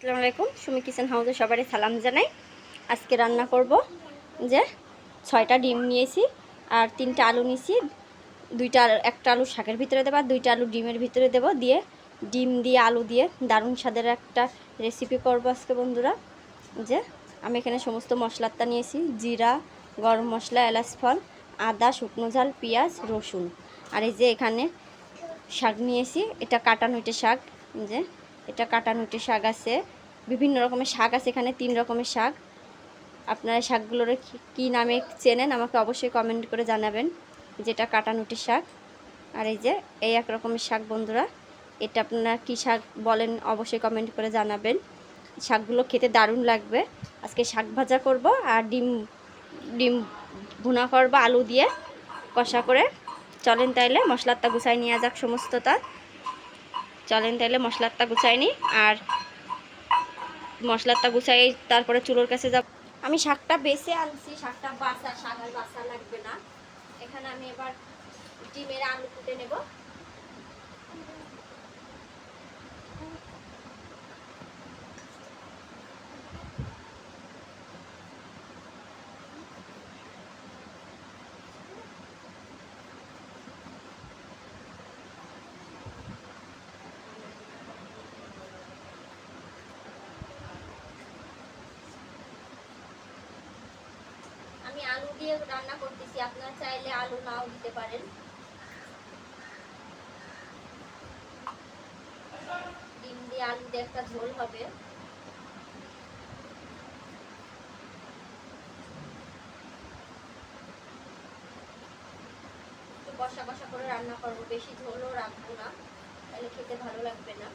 আসসালামু আলাইকুম, সুমি কিচেন হাউসে সবারই সালাম জানাই। আজকে রান্না করব যে ছয়টা ডিম নিয়েছি আর তিনটা আলু নিয়েছি। দুইটা একটা আলু শাকের ভিতরে দেবো আর দুইটা আলু ডিমের ভিতরে দেব দিয়ে ডিম দিয়ে আলু দিয়ে দারুণ স্বাদের একটা রেসিপি করব আজকে বন্ধুরা। যে আমি এখানে সমস্ত মশলাটা নিয়েছি, জিরা, গরম মশলা, এলাচ ফল, আদা, শুকনো ঝাল, পেঁয়াজ, রসুন। আর এই যে এখানে শাক নিয়েছি, এটা কাটা নইটে শাক, যে এটা কাটা নইটে শাক আছে। বিভিন্ন রকমের শাক আছে এখানে, তিন রকমের শাক। আপনারা শাকগুলোর কি- নামে চেনেন আমাকে অবশ্যই কমেন্ট করে জানাবেন যেটা কাটা নুটি শাক। আর এই যে, এই এক রকমের শাক বন্ধুরা, এটা আপনারা কী শাক বলেন অবশ্যই কমেন্ট করে জানাবেন। শাকগুলো খেতে দারুণ লাগবে। আজকে শাক ভাজা করব আর ডিম ডিম ভুনা করব আলু দিয়ে কষা করে। চলেন তাইলে মশলাটা গুছাই নিয়ে যাক সমস্তটা। চলেন তাহলে মশলাটা গুছাই নি, আর মশলাটা গুছাই তারপরে চুলোর কাছে যাব। আমি শাকটা বেছে আনছি, শাকটা বাসা শাক আর বাসা লাগবে না। এখানে আমি এবার ডিমের আলু কুটে নেব। আমি আলু দিয়ে রান্না করতেছি। আপনারা চাইলে আলু নাও দিতে পারেন। ডিম দিয়ে আলু দিয়ে একটা ঝোল হবে। কষা কষা করে রান্না করব। বেশি ঝোলও রাখব না। তাহলে খেতে ভালো লাগবে না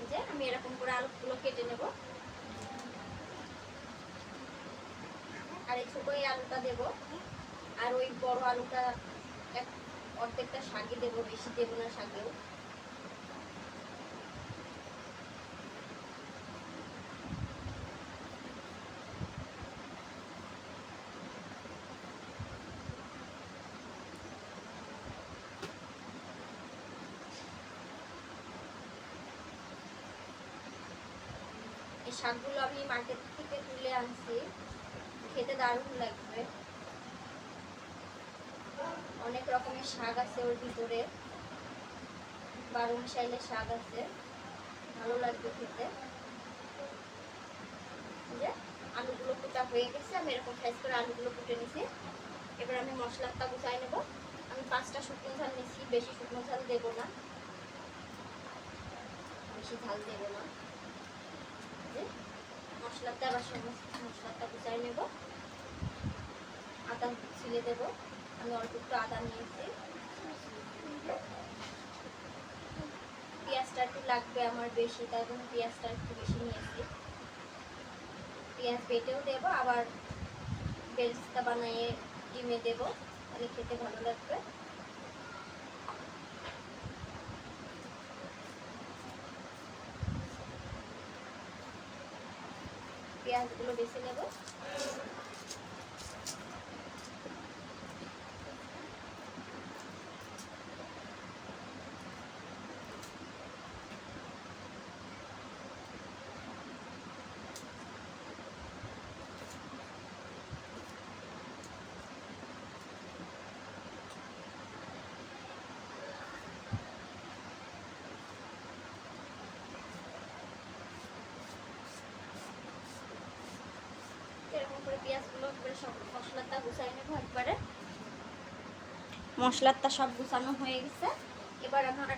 এই যে করে আলুগুলো কেটে নেব। আর এই ছোটো আলুটা দেব। আর ওই বড় আলুটা অর্ধেকটা শাকে দেব, বেশি দেব না শাকেও। শাকগুলো আমি মার্কেট থেকে তুলে আনছি। খেতে দারুণ লাগবে। অনেক রকমের শাক আছে ওর ভিতরে। বারো মিশাইলের শাক আছে। ভালো লাগবে খেতে। আলুগুলো কুটা হয়ে গেছে, আমি এরকম সাইজ করে আলুগুলো কুটে নিছি। এবার আমি মশলাটা গুছাই নেব। আমি পাঁচটা শুকনো ঝাল নিচ্ছি বেশি শুকনো ঝাল দেবো না। বেশি ঝাল দেবো না। মশলাটা আবার সমস্ত মশলাটা গুছাই নেব। আদা ছিলে দেব। আমি অল্প একটু আদা নিয়েছি। পেঁয়াজটা একটু লাগবে আমার বেশি, তাই জন্য পেঁয়াজটা একটু বেশি নিয়েছি। পেঁয়াজ বেটেও দেবো, আবার বেরেস্তা বানিয়ে ডিমে দেবো, তাহলে খেতে ভালো লাগবে। পেঁয়াজগুলো বেছে নেব এরকম করে পেঁয়াজগুলো মশলাটা গুছাই নেব একবারে। মশলাটা সব গুছানো হয়ে গেছে। এবার আমার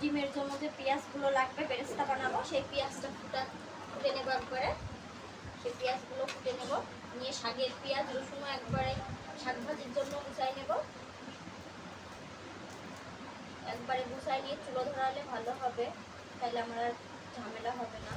ডিমের জন্য যে পেঁয়াজগুলো লাগবে, বেরেস্তা বানাবো, সেই পেঁয়াজটা ফুটা ফুটে নেব একবারে। সেই পেঁয়াজগুলো ফুটে নেব। নিয়ে শাকের পেঁয়াজ, রসুনও একবারে শাক ভাজির জন্য গুছাই নেব। একবারে গুছাই নিয়ে চুলো ধরালে ভালো হবে তাহলে আমার ঝামেলা হবে না।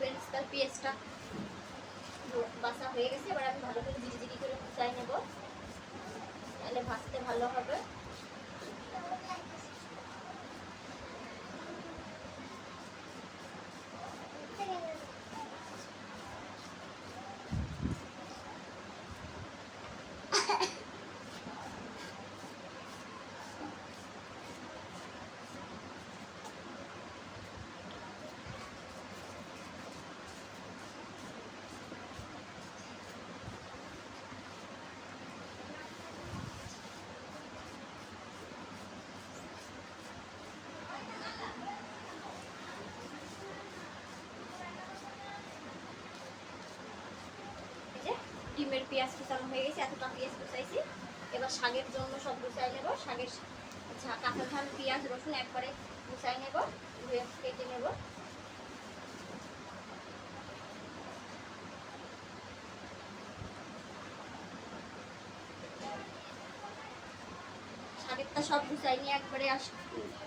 বেরেস্তার পেঁয়াজটা বাসা হয়ে গেছে, এবার আমি ভালো করে জিরি জিরি করে কুচাই নেব। তাহলে ভাজতে ভালো হবে এই যে ডিমের পেঁয়াজ কুচানো হয়ে গেছে এতটা পেঁয়াজ কুচাইছি। এবার শাকের জন্য সব গুছাই নেব। শাকের ঝা- কাঁচা ঝাল পেঁয়াজ রসুন একবারে গুছাই নেব ধুয়ে কেটে নেব। শাকেরটা সব গুছাই নিয়ে একবারে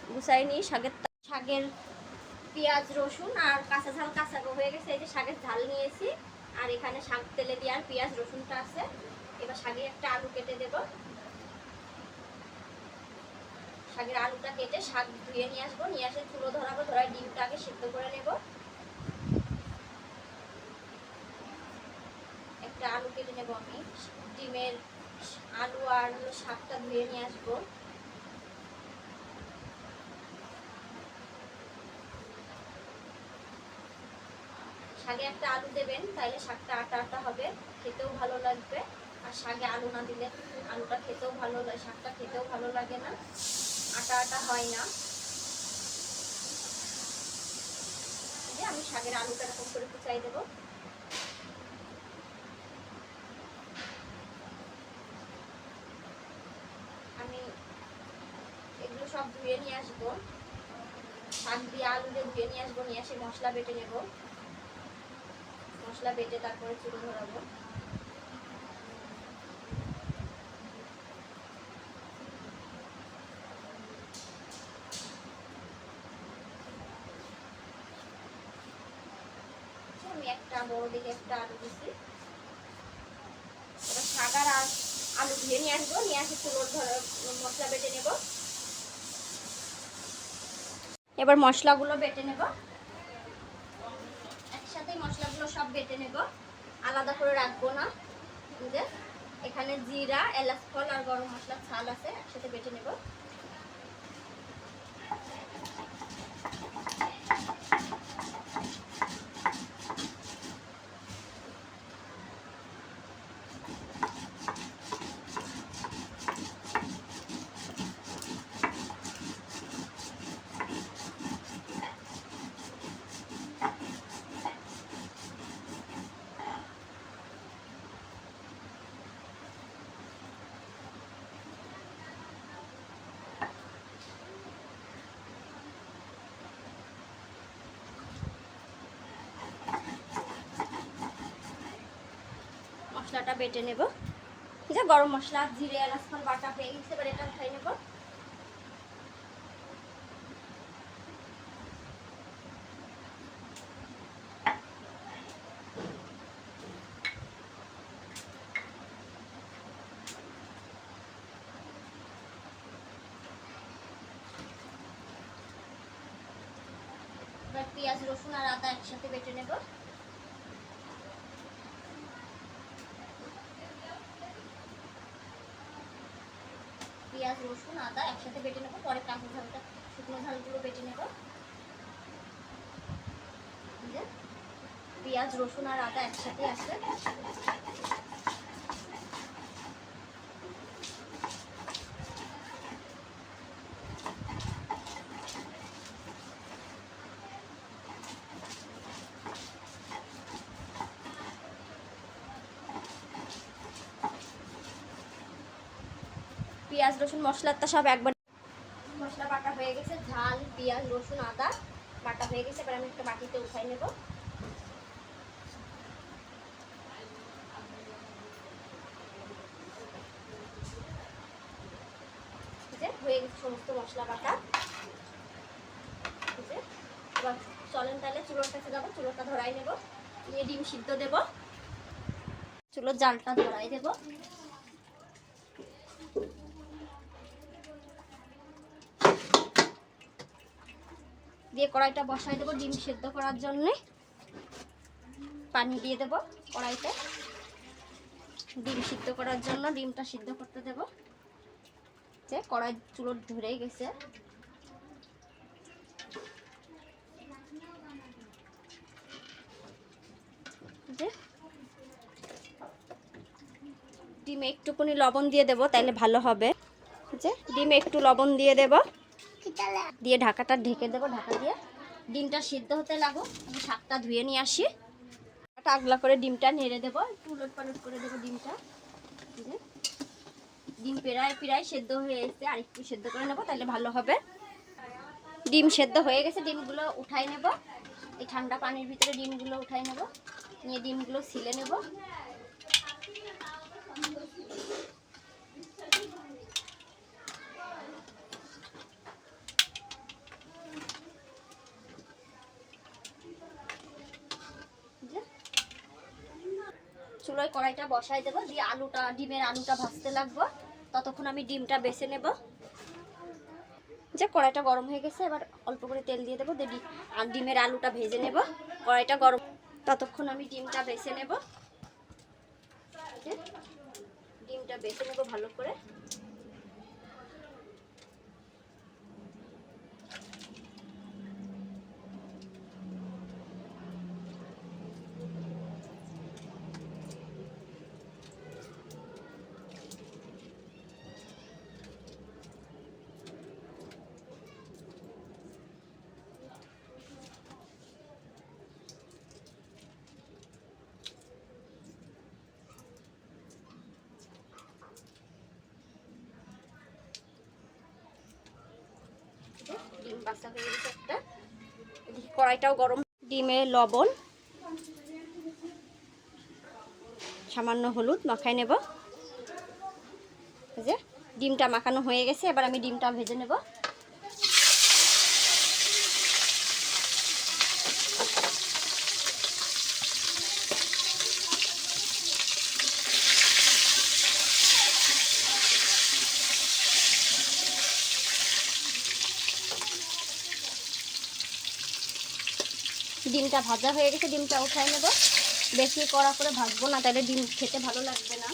গুছাই নিয়ে শাকের শাকের পেঁয়াজ রসুন আর কাঁচা ঝাল কাঁচা হয়ে গেছে। এই যে শাকের ঝাল নিয়েছি। আর এখানে শাক, তেলে দিয়ে আর পেঁয়াজ, রসুনটা আছে। এবার শাকে একটা আলু কেটে দেব। শাকের আলুটা কেটে শাক ধুয়ে নিয়ে আসব। নিয়ে আসে চুলো ধরাবো, ধরায় ডিমটা আগে সিদ্ধ করে নেব। একটা আলু কেটে নেব আমি। ডিমের আলু আর শাকটা ধুয়ে নিয়ে আসব। শাকে একটা আলু দেবেন, তাইলে শাকটা আটা আটা হবে, খেতেও ভালো লাগবে। আর শাগে আলু না দিলে আলুটা খেতেও ভালো লাগে শাকটা খেতেও ভালো লাগে না। আটা আটা হয় না। যে আমি শাকের আলুটা এরকম করে কুচাই দেবো। আমি এগুলো সব ধুয়ে নিয়ে আসব। শাক দিয়ে আলু দিয়ে ধুয়ে নিয়ে আসব, নিয়ে এসে মশলা বেটে নেব। মশলা বেটে তারপরে চুলো ধরাবো। আমি একটা বড় দিকে একটা আলু শাক আর আলু ধুয়ে নিয়ে আসব, নিয়ে আসে চুলোর মশলা বেটে নেব। এবার মশলাগুলো বেটে নেব। একসাথে মশলাগুলো সব বেটে নেব। আলাদা করে রাখব না। এখানে জিরা, এলাচ ফল আর গরম মশলা ছাল আছে, একসাথে বেটে নেব। মশলাটা বেটে নেব। আছে গরম মশলা, জিরে এলাচ বাটা হয়ে গেছে এবার এটা উঠাই নেব। পেঁয়াজ, রসুন আর আদা একসাথে বেটে নেব। রসুন, আদা একসাথে বেটে নেব, পরে কাঁচা ঝালটা, শুকনো ঝালগুলো বেটে নেব। পেঁয়াজ, রসুন আর আদা একসাথে আছে। পেঁয়াজ, রসুন মশলাটা সব একবার মশলা বাটা হয়ে গেছে, ঝাল, পেঁয়াজ, রসুন, আদা বাটা হয়ে গেছে। এবার আমি একটা বাটিতে উঠাই নেব। হয়ে গেছে সমস্ত মশলা বাটা। এবার চলেন তাহলে চুলোর কাছে যাব, চুলোটা ধরাই নেব। নিয়ে ডিম সিদ্ধ দেব। চুলোর জালটা ধরাই দেব। দিয়ে কড়াইটা বসাই দেবো, ডিম সেদ্ধ করার জন্যে। পানি দিয়ে দেব কড়াইতে। ডিম সিদ্ধ করার জন্য, ডিমটা সিদ্ধ করতে দেব। যে কড়াই চুলো ধরেই গেছে। যে ডিমে একটুকুনি লবণ দিয়ে দেব তাহলে ভালো হবে। যে ডিমে একটু লবণ দিয়ে দেব। দিয়ে ঢাকাটা ঢেকে দেবো, ঢাকা দিয়ে। ডিমটা সিদ্ধ হতে লাগো, আমি শাকটা ধুয়ে নিয়ে আসি। আগলা করে ডিমটা নেড়ে দেবো, একটু উলট পালট করে দেবো ডিমটা। ডিম পেড়ায় পেড়ায় সেদ্ধ হয়ে এসে আর একটু সেদ্ধ করে নেব, তাহলে ভালো হবে। ডিম সেদ্ধ হয়ে গেছে, ডিমগুলো উঠাই নেব। এই ঠান্ডা পানির ভিতরে ডিমগুলো উঠাই নেব, নিয়ে ডিমগুলো ছিলে নেব। চুলোয় কড়াইটা বসাই দেবো, দিয়ে আলুটা, ডিমের আলুটা ভাজতে লাগবো। ততক্ষণ আমি ডিমটা বেছে নেব। যে কড়াইটা গরম হয়ে গেছে, এবার অল্প করে তেল দিয়ে দেবো, দিয়ে ডিমের আলুটা ভেজে নেব। কড়াইটা গরম ততক্ষণ আমি ডিমটা বেছে নেব। ডিমটা বেছে নেব ভালো করে। কড়াইটাও গরম। ডিমে লবণ, সামান্য হলুদ মাখাই নেব। যে, ডিমটা মাখানো হয়ে গেছে, এবার আমি ডিমটা ভেজে নেব। ডিমটা ভাজা হয়ে গেছে, ডিমটা উঠাই নেব। বেশি কড়া করে ভাজবো না, তাহলে ডিম খেতে ভালো লাগবে না।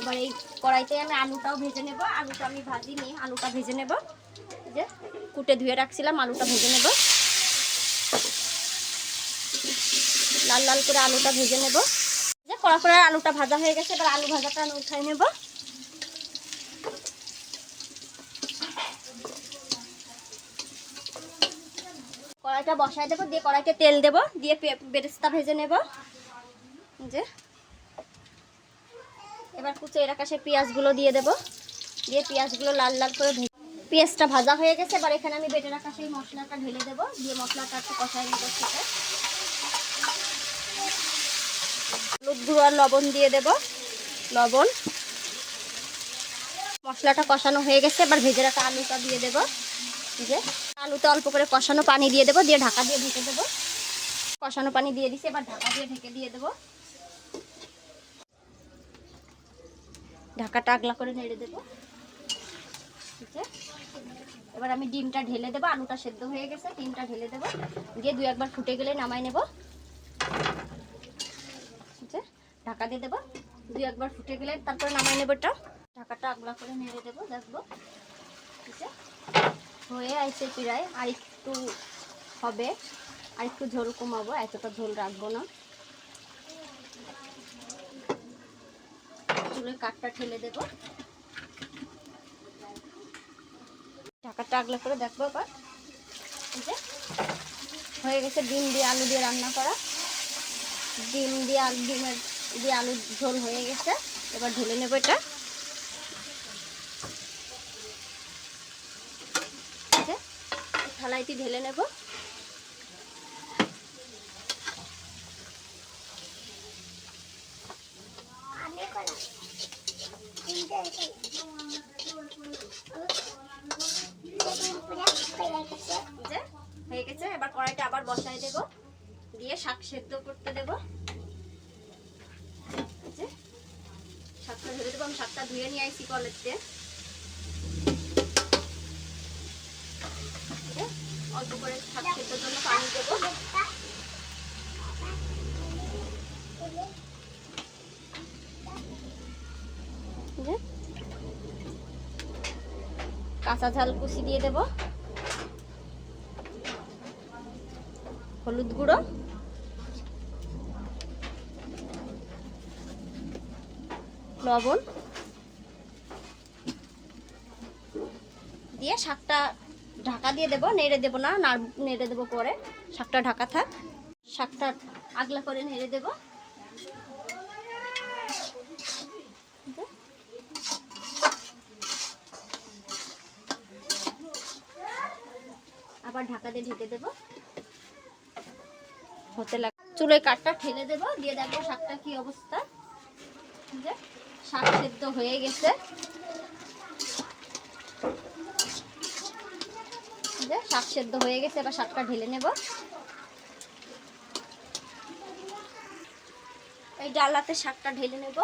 এবার এই কড়াইতে আমি আলুটাও ভেজে নেব। আলুটা আমি ভাজিনি, আলুটা ভেজে নেব। যে কুটে ধুয়ে রাখছিলাম, আলুটা ভেজে নেব। লাল লাল করে আলুটা ভেজে নেব। যে কড়া করে আলুটা ভাজা হয়ে গেছে, এবার আলু ভাজাটা আমি উঠাই নেব। কড়াইটা বসাই দেবো, দিয়ে কড়াইতে তেল দেবো, দিয়ে বেরেস্তা ভেজে নেব। যে। এবার কুচো এর আকাশে পেঁয়াজগুলো দিয়ে দেবো। দিয়ে পেঁয়াজগুলো লাল লাল করে ভেজে পেঁয়াজটা ভাজা হয়ে গেছে, এবার এখানে আমি বেটে রাখা সেই মশলাটা ঢেলে দেবো। দিয়ে মশলাটা একটু কষাই নেব সেটা। হলুদ গুঁড়ো আর লবণ দিয়ে দেব। লবণ। মশলাটা কষানো হয়ে গেছে, এবার ভেজে রাখা আলুটা দিয়ে দেবো। যে। আলুতে অল্প করে কষানো পানি দিয়ে দেবো, দিয়ে ঢাকা দিয়ে ঢেকে দেবো। কষানো পানি দিয়ে দিছি, এবার ঢাকা দিয়ে ঢেকে দিয়ে দেবো। ঢাকাটা আগলা করে নেড়ে দেবো। ঠিক আছে? এবার আমি ডিমটা ঢেলে দেবো, আলুটা সেদ্ধ হয়ে গেছে, ডিমটা ঢেলে দেবো। দিয়ে দু একবার ফুটে গেলে নামাই নেব। ঠিক আছে? ঢাকা দিয়ে দেবো। দু একবার ফুটে গেলে তারপরে নামাই নেব এটা। ঢাকাটা আগলা করে নেড়ে দেবো, দেখব। ঠিক আছে? হয়ে আইসে প্রায়। আর একটু হবে আর একটু ঝোল কমাবো, এতটা ঝোল রাখব না। চুলের কাঠটা ঠেলে দেবো। ঢাকাটা আগলা করে দেখব এবার। এই যে, হয়ে গেছে ডিম দিয়ে আলু দিয়ে রান্না করা। ডিম দিয়ে আলু ডিমের দিয়ে আলুর ঝোল হয়ে গেছে। এবার ঢেলে নেব এটা এই যে, থালাইতে ঢেলে নেব। হয়ে গেছে, এবার কড়াইটা আবার বসাই দেব। দিয়ে শাক সেদ্ধ করতে দেব। শাকটা ধরে দেবো, আমি শাকটা ধুয়ে নিয়ে আইসি কলেজতে অল্প করে শাক সেদ্ধর জন্য পানি দেবো। কাঁচা ঝাল কুচি দিয়ে দেব। হলুদ গুঁড়ো। লবণ। দিয়ে শাকটা ঢাকা দিয়ে দেবো, নেড়ে দেবো না, নাড় দেবো পরে। শাকটা ঢাকা থাক। শাকটা আগলা করে নেড়ে দেবো। আবার ঢাকা দিয়ে ঢেকে দেবো। হতে লাগ চুলোয় কাঠটা ঠেলে দেবো, দিয়ে দেখব শাকটা কি অবস্থা। শাক সেদ্ধ হয়ে গেছে। যে শাক সেদ্ধ হয়ে গেছে, এবার শাকটা ঢেলে নেব। এই ডালাতে শাকটা ঢেলে নেব।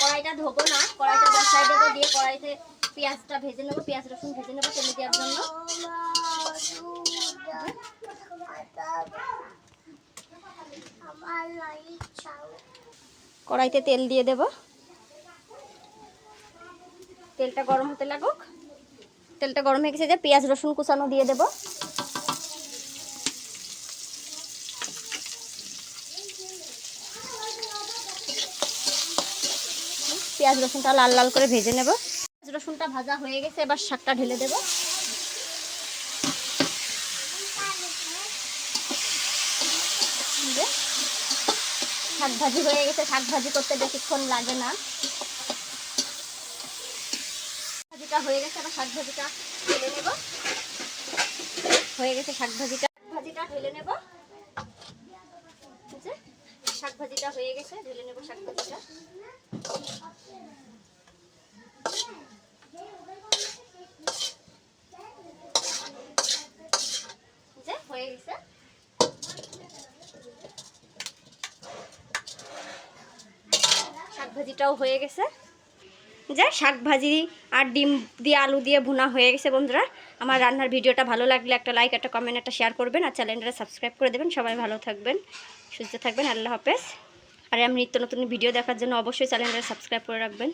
কড়াইটা ধোবো না, কড়াইটা বসাই দেবো দিয়ে কড়াইতে পেঁয়াজটা ভেজে নেব, পেঁয়াজ, রসুন ভেজে নেব তেলে দেওয়ার জন্য। কড়াইতে তেল দিয়ে দেব। তেলটা গরম হতে লাগুক। তেলটা গরম হয়ে গেছে যে পেঁয়াজ, রসুন কুচানো দিয়ে দেব। পেঁয়াজ, রসুনটা লাল লাল করে ভেজে নেব। পেঁয়াজ, রসুনটা ভাজা হয়ে গেছে, এবার শাকটা ঢেলে দেব যে শাক ভাজি হয়ে গেছে শাক ভাজি করতে বেশিক্ষণ লাগে না। ভাজিটা হয়ে গেছে আবার শাক ভাজিটা ঢেলে নেব। হয়ে গেছে শাক ভাজিটা ভাজিটা ঢেলে নেব? শাক ভাজিটা হয়ে গেছে, ঢেলে নেব শাক ভাজিটা যে হয়ে গেছে শাক ভাজিটাও হয়ে গেছে। যা শাক ভাজি আর ডিম দিয়ে আলু দিয়ে ভুনা হয়ে গেছে বন্ধুরা। আমার রান্নার ভিডিওটা ভালো লাগলে একটা লাইক একটা কমেন্ট একটা শেয়ার করবেন আর চ্যানেলটা সাবস্ক্রাইব করে দেবেন। সবাই ভালো থাকবেন, সুস্থ থাকবেন, আল্লাহ হাফেজ। আর আমি নিত্য নতুন ভিডিও দেখার জন্য অবশ্যই চ্যানেলটা সাবস্ক্রাইব করে রাখবেন।